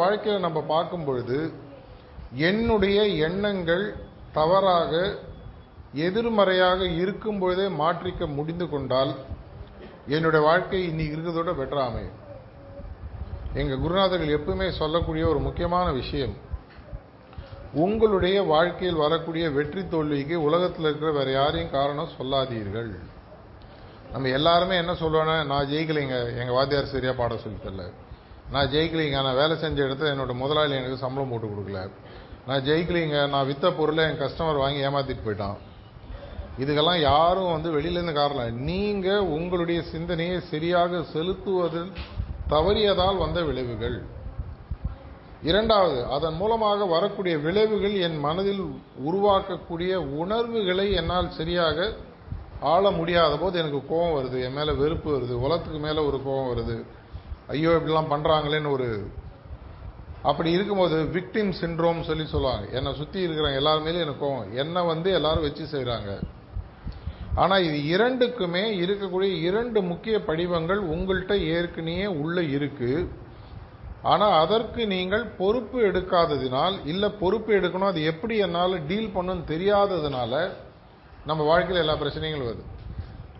வாழ்க்கையில் நம்ம பார்க்கும் பொழுது என்னுடைய எண்ணங்கள் தவறாக எதிர்மறையாக இருக்கும் பொழுதே மாற்றிக்க முடிந்து கொண்டால் என்னுடைய வாழ்க்கை இன்னைக்கு இருக்கிறதோட பெட்டராக அமையும். எங்க குருநாதர்கள் எப்பவுமே சொல்லக்கூடிய ஒரு முக்கியமான விஷயம் உங்களுடைய வாழ்க்கையில் வரக்கூடிய வெற்றி தோல்விக்கு உலகத்தில் இருக்கிற வேற யாரையும் காரணம் சொல்லாதீர்கள். நம்ம எல்லாருமே என்ன சொல்லுவோன்னா நான் ஜெயிக்கலைங்க எங்கள் வாத்தியார் சரியா பாடம் சொல்லி தரல. நான் ஜெயிக்கலைங்க நான் வேலை செஞ்ச இடத்துல என்னோட முதலாளி எனக்கு சம்பளம் போட்டு கொடுக்கல. நான் ஜெயிக்கலைங்க நான் வித்த பொருளை என் கஸ்டமர் வாங்கி ஏமாற்றிட்டு போயிட்டான். இதுக்கெல்லாம் யாரும் வந்து வெளியிலேருந்து காரணம் நீங்கள் உங்களுடைய சிந்தனையை சரியாக செலுத்துவதில் தவறியதால் வந்த விளைவுகள். இரண்டாவது அதன் மூலமாக வரக்கூடிய விளைவுகள் என் மனதில் உருவாக்கக்கூடிய உணர்வுகளை என்னால் சரியாக ஆள முடியாத போது எனக்கு கோபம் வருது. என் மேலே வெறுப்பு வருது. உலகத்துக்கு மேலே ஒரு கோபம் வருது. ஐயோ இப்படிலாம் பண்ணுறாங்களேன்னு ஒரு அப்படி இருக்கும்போது விக்டிம் சின்ரோம் சொல்லி சொல்லுவாங்க. என்னை சுற்றி இருக்கிற எல்லாருமேலும் எனக்கும் எனக்கு கோவம். என்னை வந்து எல்லாரும் வச்சு செய்கிறாங்க ஆனால் இது இரண்டுக்குமே இருக்கக்கூடிய இரண்டு முக்கிய படிவங்கள் உங்கள்கிட்ட ஏற்கனவே உள்ளே இருக்குது ஆனால் அதற்கு நீங்கள் பொறுப்பு எடுக்காததினால் இல்லை பொறுப்பு எடுக்கணும் அது எப்படி என்னால் டீல் பண்ணணும்னு தெரியாததுனால நம்ம வாழ்க்கையில் எல்லா பிரச்சனைகளும் வருது.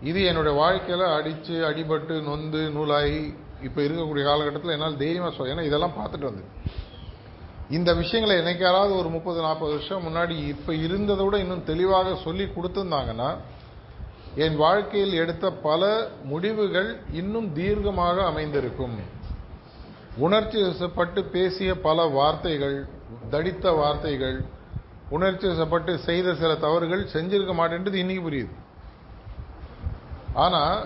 இது என்னுடைய வாழ்க்கையில் அடித்து அடிபட்டு நொந்து நூலாகி இப்போ இருக்கக்கூடிய காலகட்டத்தில் என்னால் தைரியமாக சொல்ல ஏன்னா இதெல்லாம் பார்த்துட்டு வந்து இந்த விஷயங்களை என்னைக்காராவது ஒரு முப்பது நாற்பது வருஷம் முன்னாடி இப்போ இருந்ததை விட இன்னும் தெளிவாக சொல்லி கொடுத்துருந்தாங்கன்னா என் வாழ்க்கையில் எடுத்த பல முடிவுகள் இன்னும் தீர்க்கமாக அமைந்திருக்கும். உணர்ச்சி வசப்பட்டு பேசிய பல வார்த்தைகள் தடித்த வார்த்தைகள் உணர்ச்சி வசப்பட்டு செய்த சில தவறுகள் செஞ்சிருக்க மாட்டேன்றது இன்னைக்கு புரியுது. ஆனால்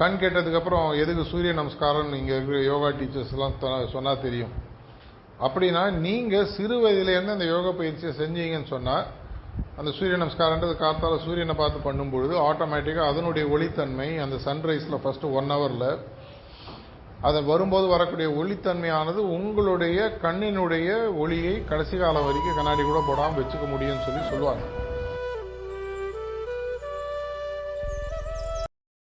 கண் கேட்டதுக்கு அப்புறம் எதுக்கு சூரிய நமஸ்காரம் இங்கே இருக்கிற யோகா டீச்சர்ஸ்லாம் சொன்னால் தெரியும். அப்படின்னா நீங்கள் சிறு வயதுலேருந்து அந்த யோகா பயிற்சியை செஞ்சீங்கன்னு சொன்னால் அந்த சூரிய நமஸ்காரன்றது காத்தால் சூரியனை பார்த்து பண்ணும்பொழுது ஆட்டோமேட்டிக்காக அதனுடைய ஒளித்தன்மை அந்த சன்ரைஸில் ஃபஸ்ட்டு ஒன் ஹவரில் அதை வரும்போது வரக்கூடிய ஒளித்தன்மையானது உங்களுடைய கண்ணினுடைய ஒளியை கடைசி காலம் வரைக்கும் கண்ணாடி கூட போடாமல் வச்சுக்க முடியும்னு சொல்லி சொல்லுவாங்க.